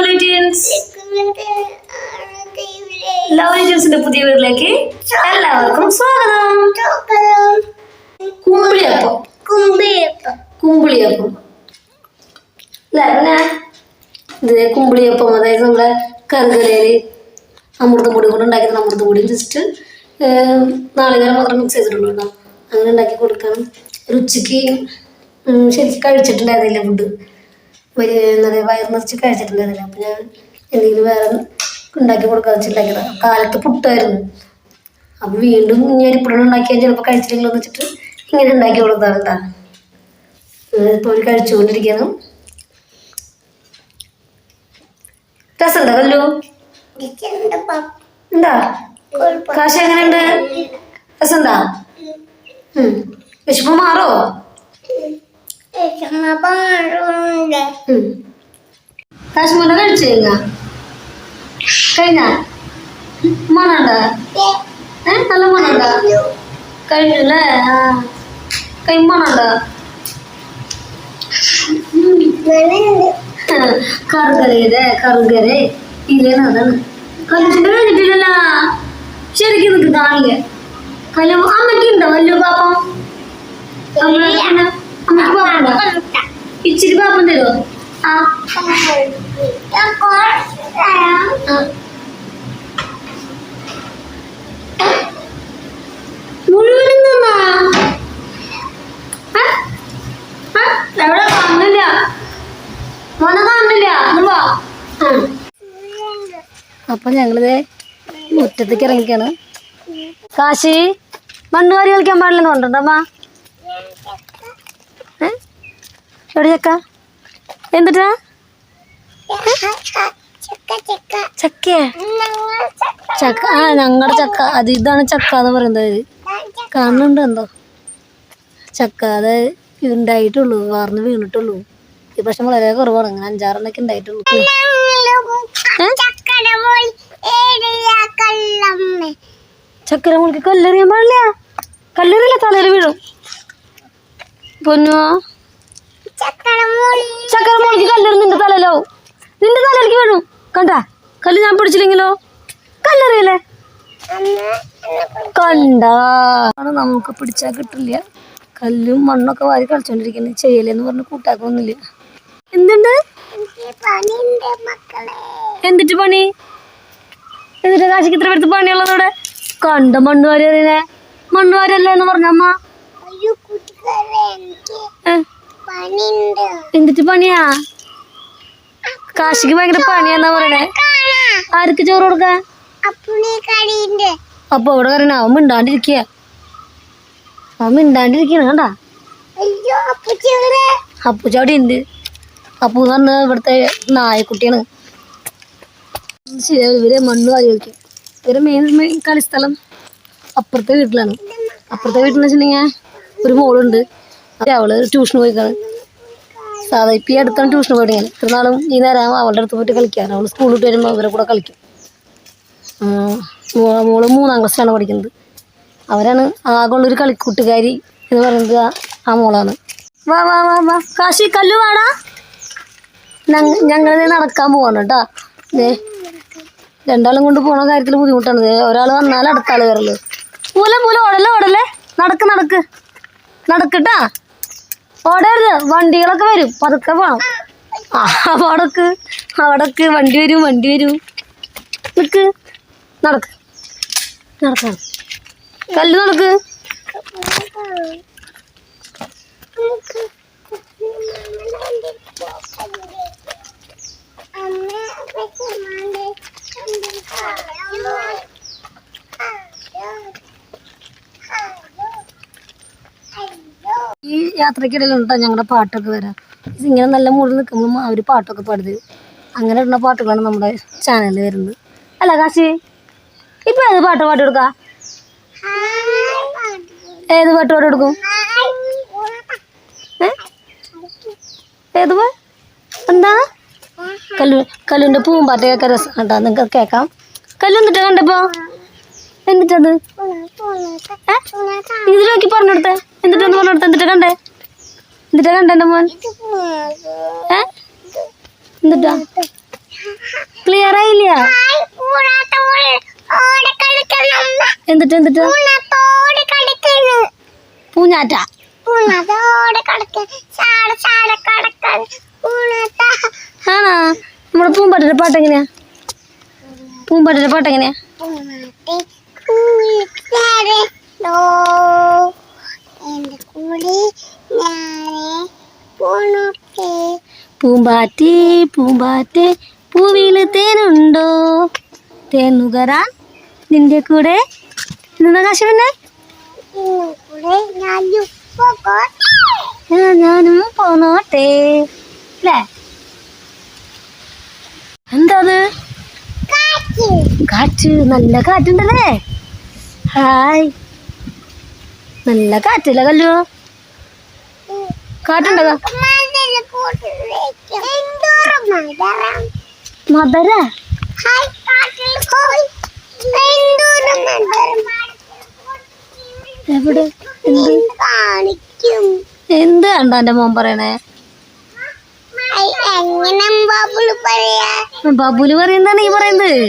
Lovely teens lovely ടീൻസിന്റെ പുതിയ വീട്ടിലേക്ക് എല്ലാവർക്കും സ്വാഗതം. കുമ്പിളിയപ്പം. കുമ്പിളിയപ്പം. അല്ലേ പിന്നെ ഇത് കുമ്പിളിയപ്പം അതായത് നമ്മുടെ കറുകലയിൽ അമൃതം പൊടി കൊണ്ട് ഉണ്ടാക്കുന്ന അമൃതം പൊടി ജസ്റ്റ് നാളികേരം മാത്രം മിക്സ് ചെയ്തിട്ടുള്ളൂ കേട്ടോ. അങ്ങനെ ഉണ്ടാക്കി കൊടുക്കണം. രുചിക്ക് ശരിക്കും കഴിച്ചിട്ടുണ്ടായിരുന്നില്ല ഫുഡ് വലിയ എന്താ പറയുക വയറ് നിറച്ച് കഴിച്ചിട്ടുണ്ടായിരുന്നില്ല അപ്പം ഞാൻ എന്തെങ്കിലും വേറെ ഉണ്ടാക്കി കൊടുക്കാൻ വെച്ചിട്ടുണ്ടാക്കിയതാണ് കാലത്ത് പുട്ടായിരുന്നു. അപ്പം വീണ്ടും ഞാൻ ഇപ്പോഴും ഉണ്ടാക്കിയാൽ ചിലപ്പോൾ കഴിച്ചില്ലെങ്കിലോ എന്ന് വെച്ചിട്ട് ഇങ്ങനെ ഉണ്ടാക്കി കൊടുത്താണ് കേട്ടോ ഇപ്പോൾ ഒരു കഴിച്ചുകൊണ്ടിരിക്കണം രസമുണ്ടോ കല്ലു? എന്താ? കാശ് എങ്ങനെയുണ്ട്? രസമുണ്ടാ? വിശപ്പ് മാറോ? ഉം. കാശ് കഴിച്ചു കഴിഞ്ഞാ? കഴിഞ്ഞാ? മണണ്ട? ഏ. നല്ല മണണ്ട? കഴിഞ്ഞല്ലേ? ആ. കൈ മണണ്ട? കറുകരയുടെ കറുകര. ഇല്ലേന്ന് അതാണ്. കല്ലുച്ചിട്ട് കഴിഞ്ഞിട്ടില്ലല്ലോ. ശരിക്കും നിനക്ക് കാണില്ല പാപ്പം അമ്മ- അമ്മ- അമ്മയ്ക്ക് പാപ്പം ഉണ്ടോ ഇച്ചിരി പാപ്പം തരുമോ ആ. മുഴുവനും തന്നാ? എവിടെ കാണില്ല മോനെ അപ്പൊ ഞങ്ങളിത് മുറ്റത്തേക്ക് ഇറങ്ങിക്കാണ്. കാശി മണ്ണുകാരി കളിക്കാൻ പാടില്ലെന്ന് പറഞ്ഞിട്ടുണ്ടമ്മ ഏ എവിടെ ചക്ക? എന്തിട്ടാ? ചക്കേ ആ ഞങ്ങളുടെ ചക്ക. അത് ഇതാണ് ചക്ക എന്ന് പറയുന്നത്. കാണുന്നുണ്ട് എന്തോ? ചക്ക അത് ഉണ്ടായിട്ടുള്ളൂ വാർന്ന് വീണിട്ടുള്ളൂ. ഈ പക്ഷെ വളരെ കുറവാണ് അങ്ങനെ അഞ്ചാറെണ്ണൊക്കെ ഉണ്ടായിട്ടുള്ളൂ. ചക്കര മുളിക്ക് കല്ലെറിയാൻ പാടില്ല. കല്ലെറിയില്ല തലയിൽ വീഴും? പൊന്നുവോ? ചക്കര മുളിക്ക് കല്ലെറി നിന്റെ തലയിലാവും നിന്റെ തലയിലേക്ക് വീഴും കണ്ട കല്ല് ഞാൻ പിടിച്ചില്ലെങ്കിലോ? കല്ലെറിയല്ലേ? കണ്ടാ നമുക്ക് പിടിച്ചാൽ കിട്ടില്ല. കല്ലും മണ്ണൊക്കെ വാരി കളിച്ചോണ്ടിരിക്കുന്നത് ചെയ്യലെന്ന് പറഞ്ഞ് കൂട്ടാക്കൊന്നുമില്ല എന്തുണ്ട്? എന്തിട്ട് പണി? എന്നിട്ട് കാശിക്ക് ഇത്ര പേർക്ക് പണിയുള്ളതോടെ കണ്ട മണ്ണ് വാരി അറിയണേ മണ്ണ് വാരല്ലേ എന്ന് പറഞ്ഞമ്മ ഏ, എന്തിട്ട് പണിയാ? കാശിക്ക് ഭയങ്കര പണിയാന്നാ പറയണേ. ആർക്ക് ചോറ് കൊടുക്കാൻ അപ്പൊ ഇവിടെ പറയണ അവൻ മിണ്ടാണ്ടിരിക്കുക അവൻ മിണ്ടാണ്ടിരിക്കണ കണ്ടാ? അപ്പൂച്ച അവിടെ ഉണ്ട് അപ്പു എന്ന് പറഞ്ഞ ഇവിടുത്തെ നായക്കുട്ടിയാണ്. ശരിയാ ഇവർ മണ്ണ് വാരി കളിക്കും ഇവരെ മെയിൻ കളിസ്ഥലം അപ്പുറത്തെ വീട്ടിലാണ്. അപ്പുറത്തെ വീട്ടിൽ വെച്ചിട്ടുണ്ടെങ്കിൽ ഒരു മോളുണ്ട്. അവൾ ട്യൂഷന് പോയിക്കാണ്. സാധാ ഇപ്പം ഈ അടുത്താണ് ട്യൂഷന് പോയിട്ട് ഞാൻ. ഇത്ര നാളും ഈ നേരം അവളുടെ അടുത്ത് പോയിട്ട് കളിക്കാൻ. അവൾ സ്കൂളിൽ വിട്ട് വരുമ്പോൾ അവരെ കൂടെ കളിക്കും. മോൾ മൂന്നാം ക്ലാസ്സിലാണ് പഠിക്കുന്നത്. അവരാണ് ആകെയുള്ളൊരു കളിക്കൂട്ടുകാരി എന്ന് പറയുന്നത് ആ- മോളാണ്. വാ വാ വാ വാ. കാശി കല്ലു വാടാ. ഞങ്ങൾ നടക്കാൻ പോവാണ് കേട്ടോ രണ്ടാളും കൊണ്ട് പോണ കാര്യത്തിൽ ബുദ്ധിമുട്ടാണ്. ഒരാൾ വന്നാൽ അടുത്ത ആൾ വരൽ മൂല മൂല ഓടല്ലേ ഓടല്ലേ നടക്ക് നടക്ക്. നടക്കട്ടാ ഓടരുത് വണ്ടികളൊക്കെ വരും. പതുക്കെ പോണം. അവടക്ക് അവിടക്ക് വണ്ടി വരും വണ്ടി വരും. നിക്ക്. നടക്ക്. നടക്കണം. കല്ല് നടക്ക്. യാത്രക്കിടയിലുണ്ടോ ഞങ്ങളുടെ പാട്ടൊക്കെ വരാം. ഇങ്ങനെ നല്ല മൂടിൽ നിൽക്കുമ്പോൾ അവർ പാട്ടൊക്കെ പാടുത് അങ്ങനെ ഇടുന്ന പാട്ടുകളാണ് നമ്മുടെ ചാനലിൽ വരുന്നത്. അല്ല കാശി ഇപ്പൊ ഏത് പാട്ട് പാട്ട് കൊടുക്ക? ഏത് പാട്ട് പാട്ട് കൊടുക്കും? ഏത് പാ എന്താ? കല്ലു കല്ലുവിന്റെ പൂമ്പാറ്റയൊക്കെ രസം കേട്ടോ നിങ്ങൾക്ക് കേൾക്കാം. കല്ലു എന്നിട്ട് കണ്ടപ്പോ എന്നിട്ടത്? ഇതിൽ നോക്കി പറഞ്ഞെടുത്തേ എന്നിട്ടൊന്ന് പറഞ്ഞെടുത്ത എന്നിട്ട് കണ്ടേ? എന്നിട്ടാ കണ്ടേ എന്റെ മോൻ? ഏ? എന്നിട്ടാ ക്ലിയർ ആയില്ല? എന്നിട്ട് എന്നിട്ട് പൂഞ്ഞാറ്റ. ആണോ? നമ്മുടെ പൂമ്പാട്ടിന്റെ പാട്ട് എങ്ങനെയാ? പൂമ്പാട്ടിന്റെ പാട്ട് എങ്ങനെയാ? കൂടി പൂമ്പാറ്റേ പൂമ്പാറ്റേ പൂവിൽ തേനുണ്ടോ? തേൻ നുകരാൻ നിന്റെ കൂടെ നിന്ന കാശ് പിന്നെ ഞാനും പോന്നോട്ടെ. അല്ലേ എന്താത്? കാറ്റ്. നല്ല കാറ്റുണ്ടല്ലേ? ഹായ്. നല്ല കാറ്റല്ലേ കല്ലു? മധുരം മദര? എവിടെ? എന്ത്? കണ്ട എന്റെ മോൻ പറയണേ? ബബുൽ പറയുന്നതാണ് ഈ പറയുന്നത്.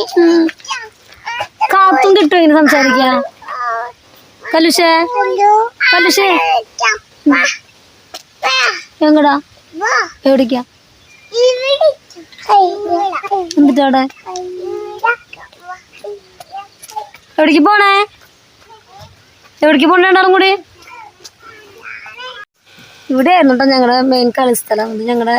അങ്ങനെ കാത്തും കിട്ടും ഇങ്ങനെ സംസാരിക്കാ കലുഷേ? കലുഷേ? എങ്ങടാ? എവിടേക്കാ? എന്നിട്ട് അവിടെ? എവിടേക്ക് പോണേ? എവിടേക്ക് പോണേ രണ്ടാളും കൂടി? ഇവിടെ ആയിരുന്നു കേട്ടോ ഞങ്ങളുടെ മെയിൻ കളിസ്ഥലം ഇത് ഞങ്ങളുടെ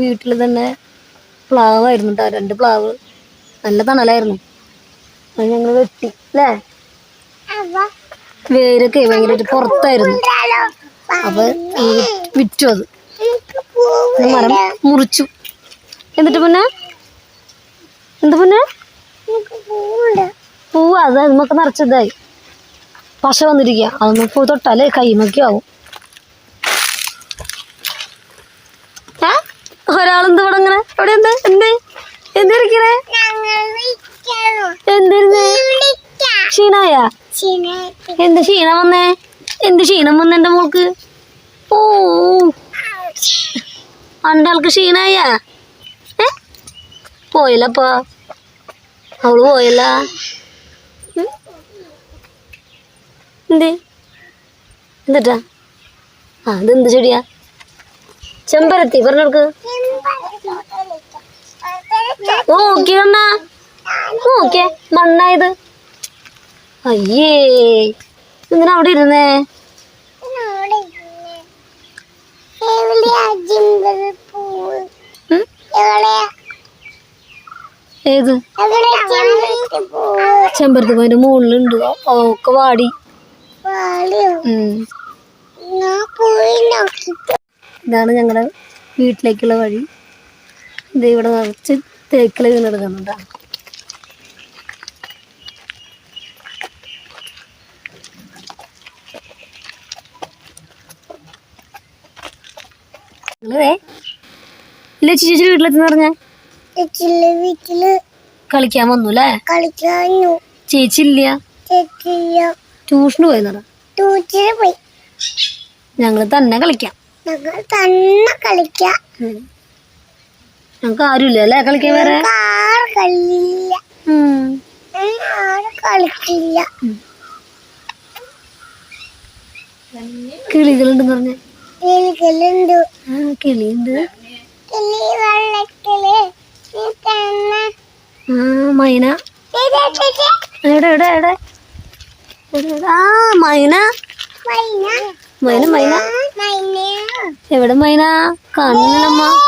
വീട്ടിൽ തന്നെ പ്ലാവ് ആയിരുന്നു കേട്ടോ രണ്ട് പ്ലാവ്. നല്ല തണലായിരുന്നു. അത് ഞങ്ങൾ വെട്ടി അല്ലേ വേരൊക്കെ ഭയങ്കരമായിട്ട് പുറത്തായിരുന്നു. അപ്പൊ വിറ്റു അത്. മരം മുറിച്ചു. എന്നിട്ട് പിന്നെ? എന്ത് പിന്നെ? പൂവ് അത് നമുക്ക് നിറച്ചതായി. പശ വന്നിരിക്കുക അതൊന്നും പൂ തൊട്ടാലേ കൈമൊക്കെ ആവും. ഒരാളെന്ത് ഇവിടെ ഇങ്ങനെ? ഇവിടെ എന്ത് എന്ത്? എന്തിരിക്കണേ? എന്തിരുന്നേ ക്ഷീണായ എന്ത് ക്ഷീണം വന്നേ എന്ത് ക്ഷീണം വന്ന എന്റെ മോൾക്ക് ഓ അണ്ടാൾക്ക് ക്ഷീണായ ഏ പോയില്ലപ്പാ അവൾ പോയല്ല? എന്ത് എന്നിട്ടാ ആ ഇതെന്ത് ചെടിയാ ചെമ്പരത്തി പറഞ്ഞെടുക്ക് ഓ കണ്ണാ നോക്കിയേ മണ്ണായത് അയ്യേ എന്തിനാ അവിടെ ഇരുന്നേ? ഏത്? ചെമ്പരത്തി പോയിന്റെ മുകളിലുണ്ട്. ഒക്കെ വാടി. ഇതാണ് ഞങ്ങളുടെ വീട്ടിലേക്കുള്ള വഴി. ഇത് ഇവിടെ നിറച്ച് തേക്കില വീണെടുക്കുന്നുണ്ടാ ഇല്ല ചേച്ചി വീട്ടിലെത്തുന്ന പറഞ്ഞ? വീട്ടിൽ കളിക്കാൻ വന്നു. അല്ലേ കളിക്കാനു ചേച്ചി ഇല്ല ട്യൂഷന് പോയി. പോയി ഞങ്ങൾ തന്നെ കളിക്കാം. ഞങ്ങൾ തന്നെ കളിക്കാം. ഞങ്ങൾക്ക് ആരുമില്ല അല്ലേ കളിക്കാൻ വേറെ? കളിക്കില്ല. കിളികളുണ്ടെന്ന് പറഞ്ഞ. കിളിയുണ്ട്. മൈന. എവിടെ? ആ. മൈന. മൈന. മൈന. എവിടെ മൈന? കാണുന്നില്ലമ്മ.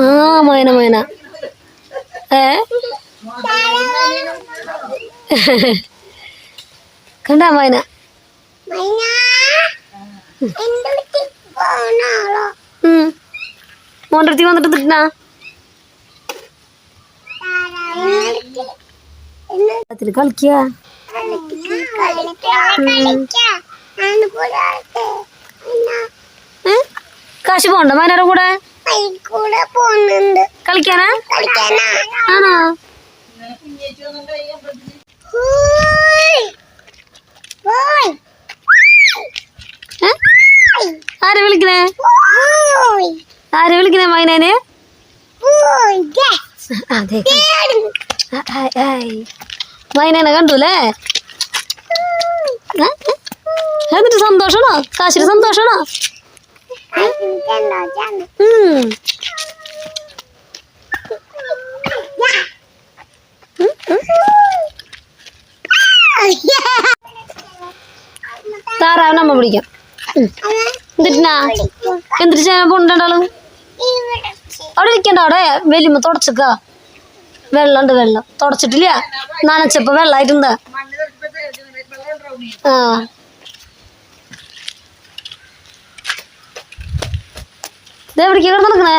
ആ മൈന മൈന. ഏ? കണ്ട മൈന. മൈന. മോന്റെ അടുത്ത് വന്നിട്ട് തിട്ടാ അതിൽ കളിക്കുക ഏ? കാശ് പോണ്ട? മാനേറെ കൂടെ? കളിക്കാനാണോ കളിക്കാനാ? ആണോ. ഏ ഹൂയ്. ആരെ വിളിക്കണേ? ആര് വിളിക്കണേ മൈനേനെ. അതെ. മൈനേനെ കണ്ടുല്ലേ? എന്നിട്ട് സന്തോഷമാണോ? കാശിന് സന്തോഷമാണോ? താറാവ് നമ്മ പിടിക്കാം എന്തിട്ട് എന്നിട്ട് ചെയ്യാൻ പോണ്ടാളും അവിടെ ഇരിക്കണ്ട അവിടെ വലിയമ്മ തുടച്ചക്ക. വെള്ളമുണ്ട് വെള്ളം. തുടച്ചിട്ടില്ല. നനച്ചപ്പോ വെള്ളായിട്ടുണ്ട്. ആ. ഇതെവിടേക്ക് കിടന്ന് നടക്കണേ?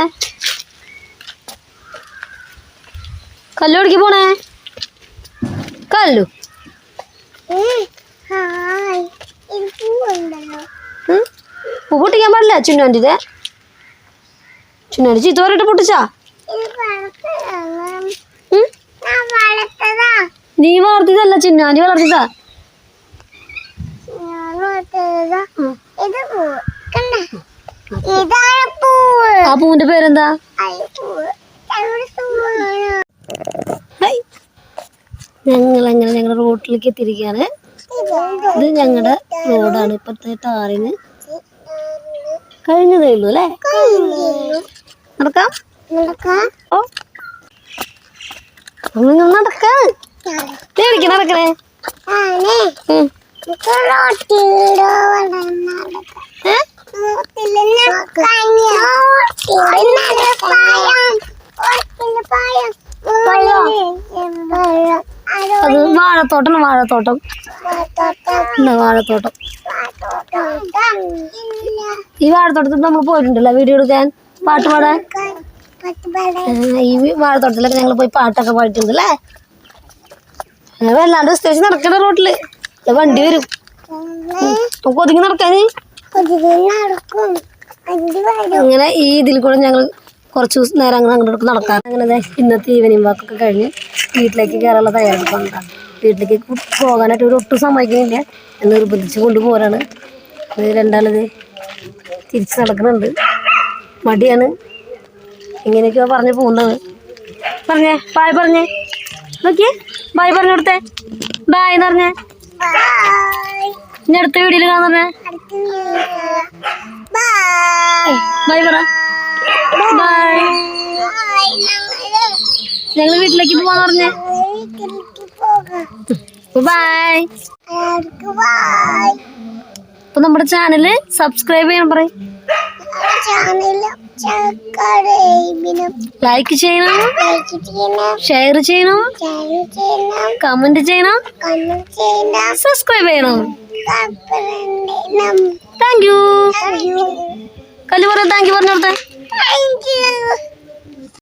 കല്ലു എവിടേക്ക് പോണേ? കല്ലു. ഹായ്. പൂവുണ്ടല്ലോ ഉം? പൂ പൊട്ടിക്കാൻ പാടില്ല ചുണ്ണാന്റെ ചുണ്ണാന്റെ ചീത്ത പറഞ്ഞിട്ട് പൊട്ടിച്ചാ? നീ വളർത്തിയതല്ല ചുണ്ണാന്റെ വളർത്തിയതാ? ആ പൂവിന്റെ പേരെന്താ? ഞങ്ങൾ അങ്ങനെ ഞങ്ങളുടെ റോട്ടിലേക്ക് എത്തിയിരിക്കുകയാണ്. ഇത് ഞങ്ങളുടെ റോഡാണ് ഇപ്പോഴത്തെ ടാറിന് കഴിഞ്ഞതേ ഉള്ളൂ അല്ലേ നടക്കാം. ഓ. നമ്മളിങ്ങനെ നടക്കാം. നീ എവിടേക്ക് നടക്കണേ? അത് വാഴത്തോട്ടം വാഴത്തോട്ടം. വാഴത്തോട്ടം. ഈ വാഴത്തോട്ടത്തിൽ നമ്മൾ പോയിട്ടുണ്ടല്ലോ വീഡിയോ എടുക്കാൻ? പാട്ട് പാടാൻ? ഈ വാഴത്തോട്ടത്തിലൊക്കെ ഞങ്ങൾ പോയി പാട്ടൊക്കെ പാടിയിട്ടുണ്ട് അല്ലേ വല്ലാണ്ട് സ്റ്റേജ് നടക്കണ റോട്ടിൽ. വണ്ടി വരും. നമുക്ക് ഒതുങ്ങി നടക്കാന് അങ്ങനെ ഈ ഇതിൽ കൂടെ ഞങ്ങൾ കുറച്ച് ദിവസം നേരം അങ്ങനെ അങ്ങോട്ട് നടക്കാൻ. അങ്ങനെ ഇന്നത്തെ ഈവനിങ് വാക്കൊക്കെ കഴിഞ്ഞ് വീട്ടിലേക്ക് കയറാനുള്ള തയ്യാറെടുപ്പുണ്ട് വീട്ടിലേക്ക് പോകാനായിട്ട് ഒരു ഒട്ടും സമ്മതിക്കുന്നില്ല. എന്ന് നിർബന്ധിച്ച് കൊണ്ടുപോകാനാണ് ഇത് രണ്ടാളിത് തിരിച്ച് നടക്കുന്നുണ്ട് മടിയാണ്. ഇങ്ങനെയൊക്കെയാണ് പറഞ്ഞ് പോകുന്നത്. പറഞ്ഞേ ബായ് പറഞ്ഞേ. നോക്കിയേ ബായ് പറഞ്ഞു കൊടുത്തേ. ബായ് എന്ന് പറഞ്ഞേ. ഇനി അടുത്ത വീഡിയോയിൽ കാണാൻ പറഞ്ഞേ. ബൈ ബായ് പറ. ബായ് ഞങ്ങൾ വീട്ടിലേക്ക് പോവാന്ന് പറഞ്ഞേ വീട്ടിലേക്ക് പോകാം ബായ് എല്ലാവർക്കും ബൈ അപ്പൊ നമ്മുടെ ചാനൽ സബ്സ്ക്രൈബ് ചെയ്യണം പറയും. ലൈക്ക് ചെയ്യണം. ഷെയർ ചെയ്യണം. കമന്റ് ചെയ്യണം. സബ്സ്ക്രൈബ് ചെയ്യണം. താങ്ക് യു കല്ലു പറയാം താങ്ക് യു പറഞ്ഞു താങ്ക് യു